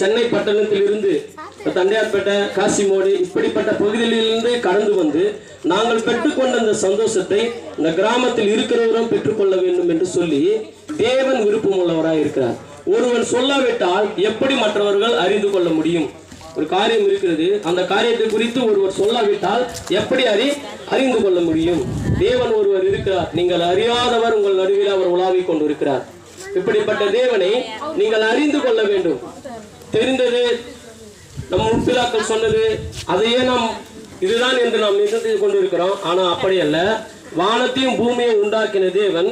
சென்னை பட்டணத்தில் இருந்து தண்டையார்பேட்டை காசிமோடு இப்படிப்பட்ட பகுதிகளிலிருந்து கடந்து வந்து நாங்கள் பெற்றுக்கொண்ட அந்த சந்தோஷத்தை இந்த கிராமத்தில் இருக்கிறவரும் பெற்றுக்கொள்ள வேண்டும் என்று சொல்லி தேவன் விருப்பம் உள்ளவராய் இருக்கிறார். ஒருவன் சொல்லாவிட்டால் எப்படி மற்றவர்கள் அறிந்து கொள்ள முடியும்? ஒரு காரியம் இருக்கிறது. அந்த காரியத்தை குறித்து ஒருவர் சொல்லாவிட்டால் எப்படி அறி அறிந்து கொள்ள முடியும்? தேவன் ஒருவர் இருக்கிறார். நீங்கள் அறியாதவர் உங்கள் நடுவில் அவர் உலாவிக் கொண்டிருக்கிறார். இப்படிப்பட்ட தேவனை நீங்கள் அறிந்து கொள்ள வேண்டும். தெரிந்தது நம் முற்பிலாக்கள் சொன்னது அதையே நாம் இதுதான் என்று நாம் நினைத்து கொண்டிருக்கிறோம். ஆனா அப்படி அல்ல. வானத்தையும் பூமியையும் உண்டாக்கின தேவன்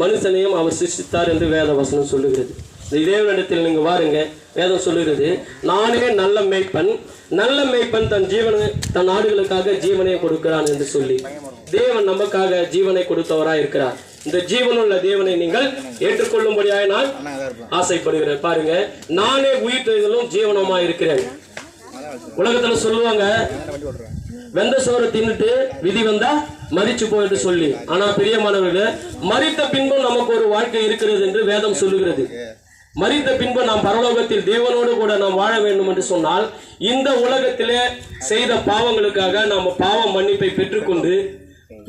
மனுஷனையும் அவர் சிருஷ்டித்தார் என்று வேத வசனம் சொல்லுகிறது. தேவனிடத்தில் நீங்க வாருங்க. வேதம் சொல்லுகிறது நானே நல்ல மேய்ப்பன் நல்ல மேய்ப்பன் தன் ஜீவனை தன் ஆடுகளுக்காக ஜீவனை கொடுக்கிறான் என்று சொல்லி தேவன் நமக்காக ஜீவனை கொடுத்தவராக இருக்கிறார். இந்த ஜீவனுள்ள தேவனை நீங்கள் ஏற்றுக்கொள்ளும்படியாக நான் ஆசைப்படுகிறேன் பாருங்க நானே உயிர்த்தெழுதலும் ஜீவனமா இருக்கிறேன். உலகத்துல சொல்லுவாங்க வெந்த சோறு தின்னுட்டு விதி வந்தா மறிச்சு போயிட்டு சொல்லி. ஆனா பிரியமானவர்களே மறித்த பின்பும் நமக்கு ஒரு வாழ்க்கை இருக்கிறது என்று வேதம் சொல்லுகிறது. மறித்த பின்பு நாம் பரலோகத்தில் தேவனோடு கூட நாம் வாழ வேண்டும் என்று சொன்னால் இந்த உலகத்திலே செய்த பாவங்களுக்காக நாம் பாவ மன்னிப்பை பெற்றுக்கொண்டு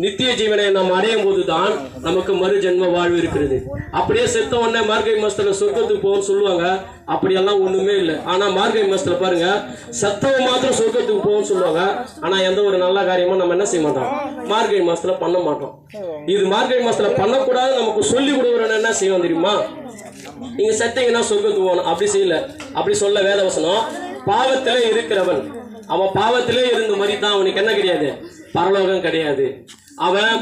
நித்திய ஜீவனை நாம் அடையும் போதுதான் நமக்கு மறு ஜென்ம வாழ்வு இருக்கிறது. அப்படியே செத்த உடனே மார்கழி மாசத்துல சொர்க்கத்துக்கு போவோம்னு சொல்லுவாங்க. அப்படியெல்லாம் ஒண்ணுமே இல்லை. ஆனா மார்கை மாசத்துல பாருங்க சத்தவ மாத்திரம் சொர்க்கத்துக்கு போவோம்னு சொல்லுவாங்க. ஆனா எந்த ஒரு நல்ல காரியமும் நம்ம என்ன செய்ய மாட்டோம்? மார்கை மாசத்துல பண்ண மாட்டோம். இது மார்கழி மாசத்துல பண்ணக்கூடாது நமக்கு சொல்லி கொடுக்குறோன்னு என்ன செய்வோம் தெரியுமா? நீங்க செத்தீங்கன்னா சொர்க்கத்துக்கு போகணும். அப்படி செய்யல. அப்படி சொல்ல வேதவசனம் பாவத்திலே இருக்கிறவன் அவன் பாவத்திலே இருந்து மாதிரி தான் அவனுக்கு என்ன கிடையாது? பரலோகம் கிடையாது. அவன்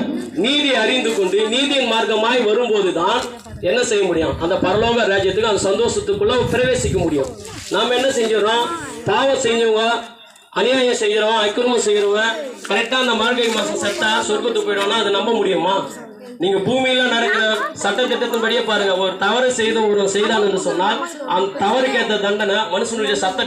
நீதி அறிந்து கொண்டு நீதியின் மார்க்கமாய் வரும்போதுதான் என்ன செய்ய முடியும்? அந்த பரலோக ராஜ்யத்துக்கு அந்த சந்தோஷத்துக்குள்ள பிரவேசிக்க முடியும். நாம என்ன செஞ்சிடறோம்? பாவம் செஞ்சவங்க அநியாயம் செய்யறோம் அக்கிரமம் செய்யறவங்க கரெக்டாக அந்த மார்கழி மாசம் செத்தா சொர்க்கத்துக்கு போயிடும்னா அதை நம்ப முடியுமா? நீங்க பூமியில நடக்கிற சட்ட திட்டத்தின்படியே பாருங்க. ஒரு தவறு செய்த ஒரு செய்தான் என்று சொன்னால் அந்த தவறுக்கு ஏற்ற தண்டனை மனுஷனுடைய சட்ட